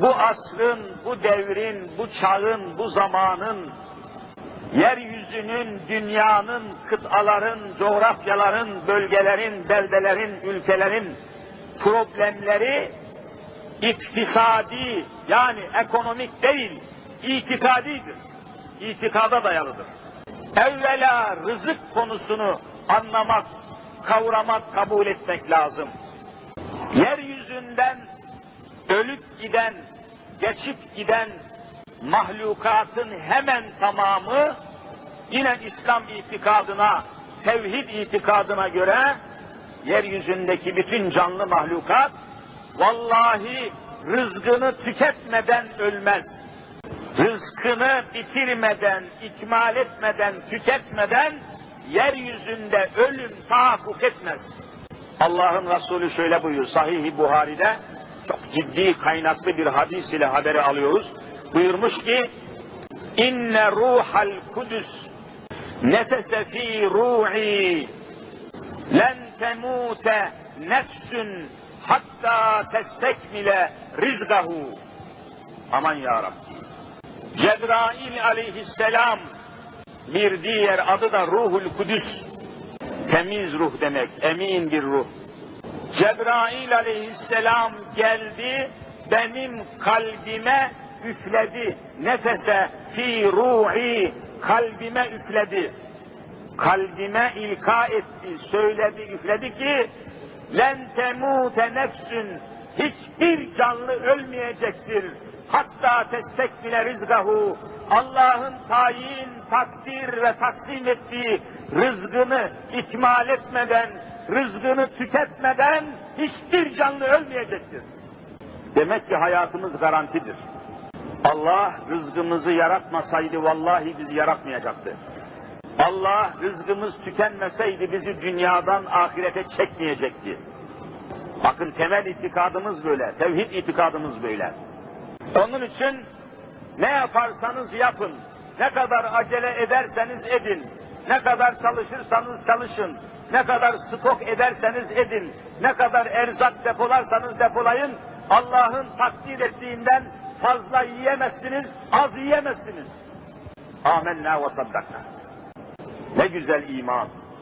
bu asrın, bu devrin, bu çağın, bu zamanın, yeryüzünün, dünyanın, kıtaların, coğrafyaların, bölgelerin, beldelerin, ülkelerin problemleri iktisadi yani ekonomik değil, itikadidir. İtikada dayalıdır. Evvela rızık konusunu anlamak, kavramak, kabul etmek lazım. Yeryüzünden ölüp giden, geçip giden mahlukatın hemen tamamı yine İslam itikadına, tevhid itikadına göre yeryüzündeki bütün canlı mahlukat vallahi rızkını tüketmeden ölmez. Rızkını bitirmeden, ikmal etmeden, tüketmeden yeryüzünde ölüm tahakkuk etmez. Allah'ın Resulü şöyle buyuruyor Sahih-i Buhari'de çok ciddi kaynaklı bir hadis ile haberi alıyoruz. Buyurmuş ki inne ruhal kudüs nefese fi ruhi len temute nefsün hatta testekmile rizgahu. Aman ya Rabbi. Cebrail aleyhisselam bir diğer adı da ruhul kudüs. Temiz ruh demek emin bir ruh Cebrail aleyhisselam geldi benim kalbime üfledi. Nefese fi ruhi kalbime üfledi. Kalbime ilka etti söyledi üfledi ki len temute nefsün hiçbir canlı ölmeyecektir. Hatta testekbile rizgahu Allah'ın tayin, takdir ve taksim ettiği rızkını ikmal etmeden, rızkını tüketmeden hiçbir canlı ölmeyecektir. Demek ki hayatımız garantidir. Allah rızkımızı yaratmasaydı vallahi bizi yaratmayacaktı. Allah rızkımız tükenmeseydi bizi dünyadan ahirete çekmeyecekti. Bakın temel itikadımız böyle, tevhid itikadımız böyle. Onun için ne yaparsanız yapın, ne kadar acele ederseniz edin, ne kadar çalışırsanız çalışın, ne kadar stok ederseniz edin, ne kadar erzak depolarsanız depolayın, Allah'ın takdir ettiğinden fazla yiyemezsiniz, az yiyemezsiniz. Amenna ve saddakna. Ne güzel iman.